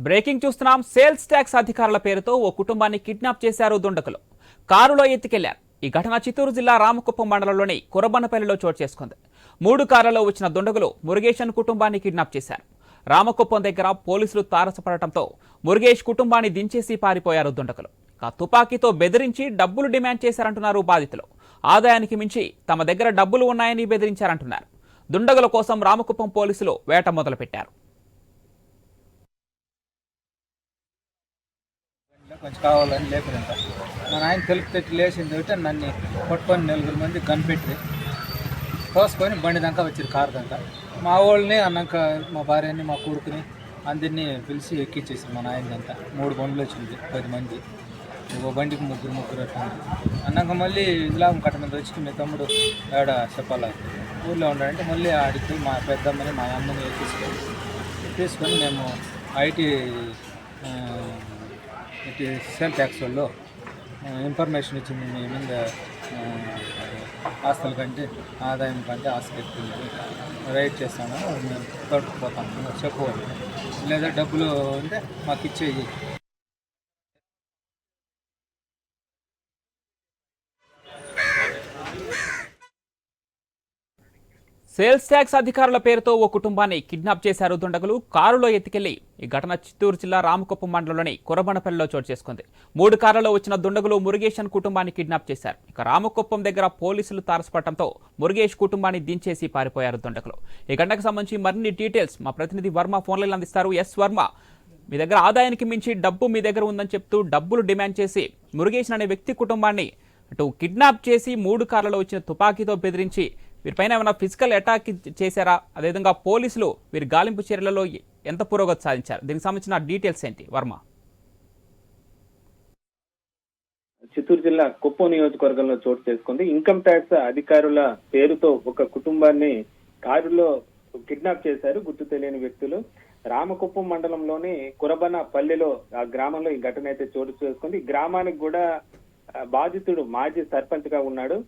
Breaking చూస్తున్నాం. Sales tax అధికారుల పేరుతో ఓ కుటుంబాన్ని కిడ్నాప్ చేశారు దుండకులు. కారులో ఎత్తుకెళ్ళారు. ఈ ఘటన చిత్తూరు జిల్లా రామకుప్పం మండలంలోని కురబన్నపల్లిలో చోటు చేసుకుంది. మూడు కార్లలో వచ్చిన దుండగులు మురుగేషన్ కుటుంబాన్ని కిడ్నాప్ చేశారు. రామకుప్పం దగ్గర పోలీసులు తారసపడటంతో మురుగేష్ కుటుంబాన్ని దించేసి పారిపోయారు దుండకులు. తుపాకీతో బెదిరించి డబ్బులు డిమాండ్ చేశారంటున్నారు బాధితులు. ఆదాయానికి మించి తమ దగ్గర డబ్బులు ఉన్నాయని బెదిరించారంటున్నారు. దుండగుల కోసం రామకుప్పం పోలీసులు వేట మొదలుపెట్టారు. కొంచెం కావాలని లేకుండా మా నాయన తెలుపు తెచ్చి లేచింది ఒకటి నన్ను పట్టుకొని నలుగురు మంది కనిపెట్టి తోసుకొని బండి దాకా వచ్చారు కారు దాకా. మా వాళ్ళని అన్నాక మా భార్యని మా కొడుకుని అందరినీ పిలిచి ఎక్కించేసారు మా నాయనంతా మూడు బండ్లు వచ్చింది పది మంది. ఓ బండికి ముగ్గురు ముగ్గురు అట్లా అన్నాక మళ్ళీ ఇలాం కట్ట మీద వచ్చి మీ తమ్ముడు ఆడ చెప్పాలి? ఊళ్ళో ఉన్నాడంటే మళ్ళీ ఆడికి మా పెద్దమ్మని మా అమ్మని తీసుకొని తీసుకొని మేము ఐటీ ఇటు సేల్ ట్యాక్స్ వాళ్ళు. ఇన్ఫర్మేషన్ ఇచ్చింది మీ మీద ఆస్తుల కంటే ఆదాయం కంటే ఆస్తి ఎక్కువ రైట్ చేస్తాము మేము పట్టుకుపోతాము చెప్పు లేదా డబ్బులు ఉంటే మాకు ఇచ్చేయి. సేల్స్ ట్యాక్స్ అధికారుల పేరుతో ఓ కుటుంబాన్ని కిడ్నాప్ చేశారు దుండగులు కారులో ఎత్తుకెళ్ళి ఈ ఘటన చిత్తూరు జిల్లా రామకుప్పం మండలంలోని కురబనపల్లిలో చోటు చేసుకుంది. మూడు కార్లలో వచ్చిన దుండగులు మురుగేషన్ కుటుంబాన్ని కిడ్నాప్ చేశారు. ఇక రామకుప్పం దగ్గర పోలీసులు తారసపడటంతో మురుగేష్ కుటుంబాన్ని దించేసి పారిపోయారు దుండగులు. ఈ ఘటనకు సంబంధించి మరిన్ని డీటెయిల్స్ మా ప్రతినిధి వర్మ ఫోన్లలో అందిస్తారు. ఎస్ వర్మ మీ దగ్గర ఆదాయానికి మించి డబ్బు మీ దగ్గర ఉందని చెప్తూ డబ్బులు డిమాండ్ చేసి మురుగేషన్ అనే వ్యక్తి కుటుంబాన్ని అటు కిడ్నాప్ చేసి మూడు కార్లలో వచ్చిన తుపాకీతో బెదిరించి వీరిపైన ఏమైనా ఫిజికల్ అటాక్ చేశారా? అదేవిధంగా పోలీసులు వీరి గాలింపు చర్యలలో ఎంత పురోగతి సాధించారు? దీనికి సంబంధించిన డీటెయిల్స్ ఏంటి? వర్మ. చిత్తూరు జిల్లా కుప్పం నియోజకవర్గంలో చోటు చేసుకుంది. ఇన్కమ్ ట్యాక్స్ అధికారుల పేరుతో ఒక కుటుంబాన్ని కారులో కిడ్నాప్ చేశారు. గుర్తు తెలియని వ్యక్తులు. రామకుప్పం మండలంలోని కురబన పల్లెలో ఆ గ్రామంలో ఈ ఘటన అయితే చోటు చేసుకుంది. గ్రామానికి కూడా బాధితుడు మాజీ సర్పంచ్గా ఉన్నాడు.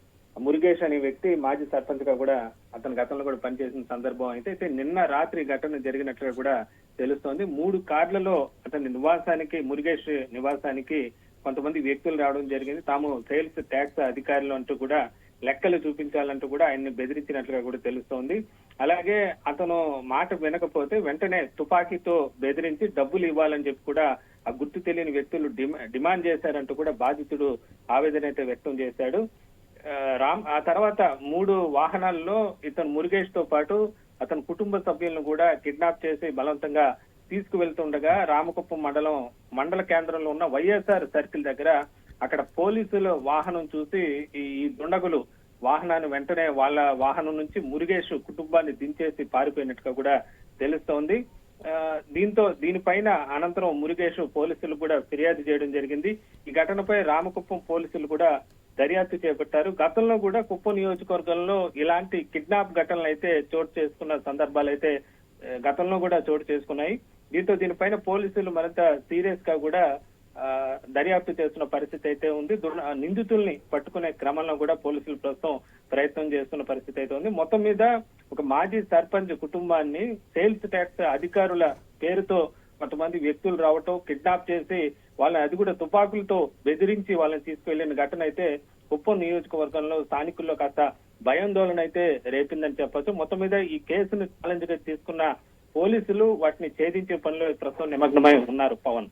మురుగేష్ అనే వ్యక్తి మాజీ సర్పంచ్గా కూడా అతని గతంలో కూడా పనిచేసిన సందర్భం అయితే అయితే నిన్న రాత్రి ఘటన జరిగినట్లుగా కూడా తెలుస్తోంది. మూడు కార్లలో అతని నివాసానికి మురుగేష్ నివాసానికి కొంతమంది వ్యక్తులు రావడం జరిగింది. తాము సేల్స్ ట్యాక్స్ అధికారులు అంటూ కూడా లెక్కలు చూపించాలంటూ కూడా ఆయన్ని బెదిరించినట్లుగా కూడా తెలుస్తోంది. అలాగే అతను మాట వినకపోతే వెంటనే తుపాకీతో బెదిరించి డబ్బులు ఇవ్వాలని చెప్పి కూడా ఆ గుర్తు తెలియని వ్యక్తులు డిమా- డిమాండ్ చేశారంటూ కూడా బాధితుడు ఆవేదన అయితే వ్యక్తం చేశాడు. రామ్ ఆ తర్వాత మూడు వాహనాల్లో ఇతను మురుగేష్తో పాటు అతని కుటుంబ సభ్యులను కూడా కిడ్నాప్ చేసి బలవంతంగా తీసుకువెళ్తుండగా రామకుప్పం మండలం మండల కేంద్రంలో ఉన్న వైఎస్ఆర్ సర్కిల్ దగ్గర అక్కడ పోలీసుల వాహనం చూసి ఈ దుండగులు వాహనాన్ని వెంటనే వాళ్ళ వాహనం నుంచి మురుగేష్ కుటుంబాన్ని దించేసి పారిపోయినట్టుగా కూడా తెలుస్తోంది. ఆ, దీంతో దీనిపైన అనంతరం మురుగేష్ పోలీసులు కూడా ఫిర్యాదు చేయడం జరిగింది. ఈ ఘటనపై రామకుప్పం పోలీసులు కూడా దర్యాప్తు చేపట్టారు. గతంలో కూడా కుప్పం నియోజకవర్గంలో ఇలాంటి కిడ్నాప్ ఘటనలు అయితే చోటు చేసుకున్న సందర్భాలు అయితే గతంలో కూడా చోటు చేసుకున్నాయి. దీంతో దీనిపైన పోలీసులు మరింత సీరియస్గా కూడా ఆ, దర్యాప్తు చేస్తున్న పరిస్థితి అయితే ఉంది. నిందితుల్ని పట్టుకునే క్రమంలో కూడా పోలీసులు ప్రస్తుతం ప్రయత్నం చేస్తున్న పరిస్థితి అయితే ఉంది. మొత్తం మీద ఒక మాజీ సర్పంచ్ కుటుంబాన్ని సేల్స్ ట్యాక్స్ అధికారుల పేరుతో కొంతమంది వ్యక్తులు రావటం కిడ్నాప్ చేసి వాళ్ళని అది కూడా తుపాకులతో బెదిరించి వాళ్ళని తీసుకువెళ్ళిన ఘటన అయితే ఉప్పం నియోజకవర్గంలో స్థానికుల్లో కాస్త భయాందోళన అయితే రేపిందని చెప్పొచ్చు. మొత్తం మీద ఈ కేసును ఛాలెంజ్గా తీసుకున్న పోలీసులు వాటిని ఛేదించే పనిలో ప్రస్తుతం నిమగ్నమై ఉన్నారు పవన్.